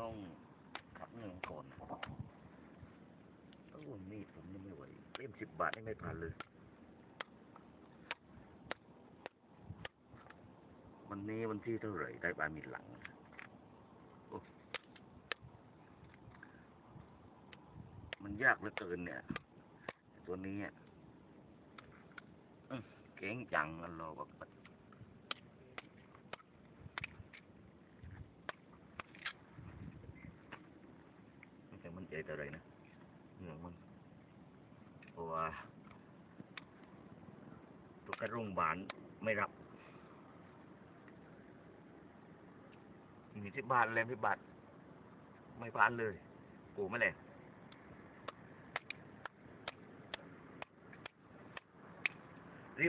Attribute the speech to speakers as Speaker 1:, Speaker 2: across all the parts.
Speaker 1: ต้องพักเงินก่อนโอ้มีดผมยังไม่ไหวเล่มสิบบาทนี่ไม่ผ่านเลย วันนี้วันที่เท่าไหร่ได้ปลามีหลังมันยากเหลือเกินเนี่ย ตัวนี้อะเก่งจังอันรอแบบ ไม่ใช่มันใจแต่อะไรนะเหนื่อยมันเพราะว่าตัวกระรุ่งบานไม่รับ มีที่บ้านเลยที่บานไม่ผ่านเลยกูไม่เลย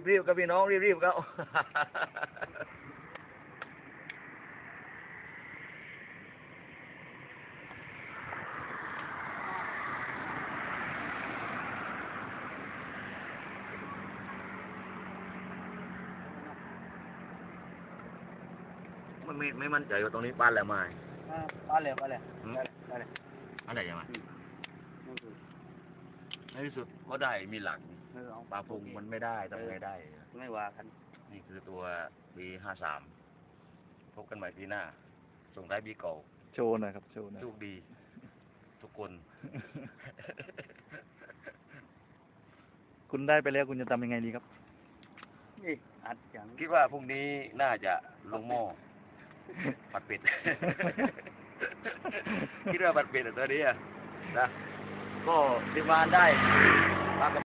Speaker 1: รีบๆกับพี่น้องรีบๆครั บมันไม่ไม่มั่นใจว่าตรงนี้บ้านแล้วไหม
Speaker 2: อ่าปลาเหลวปลาเหลว
Speaker 1: อืม
Speaker 2: ปลาเหลว
Speaker 1: อะไรยังไง
Speaker 2: นั่นคือ
Speaker 1: ในที่สุดก็ได้มีหลัง
Speaker 2: เออเอา
Speaker 1: ปลาพุงมันไม่ได้ทำไงได้
Speaker 2: ไม่ว่ากัน
Speaker 1: นี่คือตัวปีห้าสามพบกันใหม่ปีหน้า ส่งท้ายปีเก่า
Speaker 3: โชว์หน่อยครับ โชว์หน่อย
Speaker 1: โชคดี ทุกคน
Speaker 3: คุณได้ไปแล้วคุณจะทำยังไงดีครับ
Speaker 2: นี่อัดอย่าง
Speaker 1: คิดว่าพรุ่งนี้น่าจะลงหม้อ ผัดเป็ดคิดว่าผัด